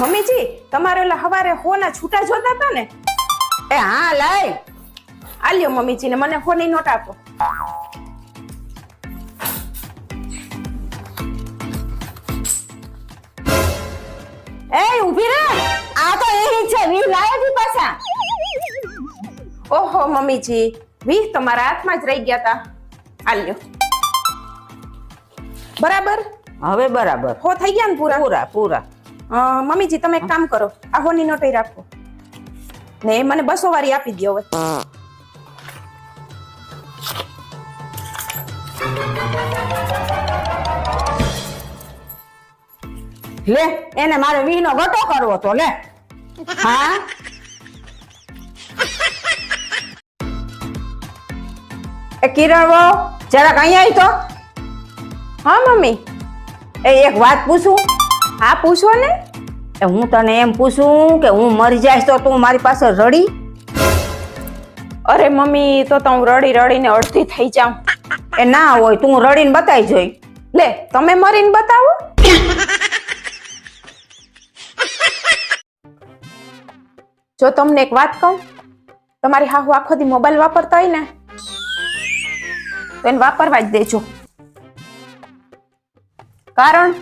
મમ્મીજી તમારે ઓલા હવારે હોના છૂટા જોતા હતા ને? એ હા લાય. આલ્યો મમ્મીજી ને મને હોની નોટ આપો. એ ઊભી રે. આ તો એ છે વી લાયા તી પાછા. ઓહો મમ્મીજી વી તમારા હાથમાં જ રહી ગયા તા. આલ્યો. બરાબર? હવે બરાબર. હો થઈ ગયા ને પૂરા? પૂરા પૂરા. મમ્મીજી, તમે એક કામ કરો. આ હોની નોટ રાખો. ને એ મને બસો વાળી આપી દો હવે. લે, એને મારે વી નો ગટો કરવો તો, લે. હા? એ કિરણ જરાક અહીંયા આવી તો. હા, મમ્મી. એ એક વાત પૂછું. હા, પૂછો ને. હું તને એમ પૂછું કે હું મરી જઈશ તો તું મારી પાસે રડી? અરે મમ્મી તો તો હું રડી રડીને અડધી થઈ જાઉં. એ ના હોય તું રડીને બતાવી જોઈ. લે તમે મરીને બતાવો. જો તમને એક વાત કહું તમારી હાહુ આખો દી મોબાઈલ વાપરતા હોય ને તો એને વાપરવા જ દેજો. કારણ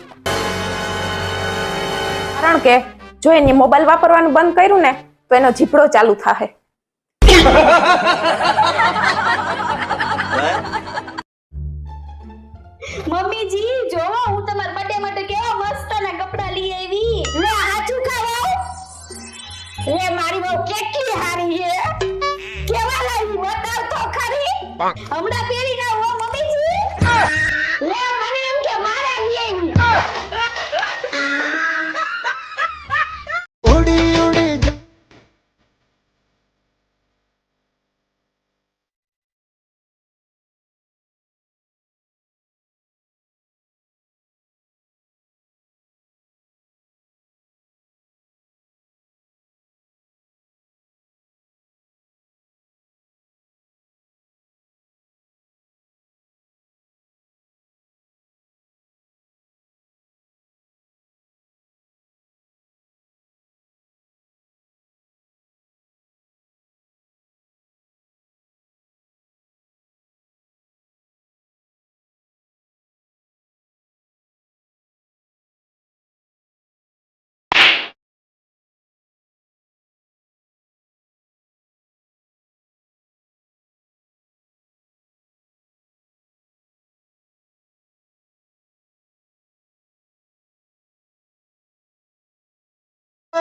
કારણ કે જો એને મોબાઈલ વાપરવાનું બંધ કર્યું ને તો એનો જીપડો ચાલુ થાહે. મમ્મીજી જોવો હું તમારા બર્થડે માટે કેવા મસ્ત ના કપડા લઈ આવી. લે હાચું ખાવા લે મારી બહુ કેટલી હારી છે. કેવા લાગી બતાવ તો ખરી હમણાં પહેરી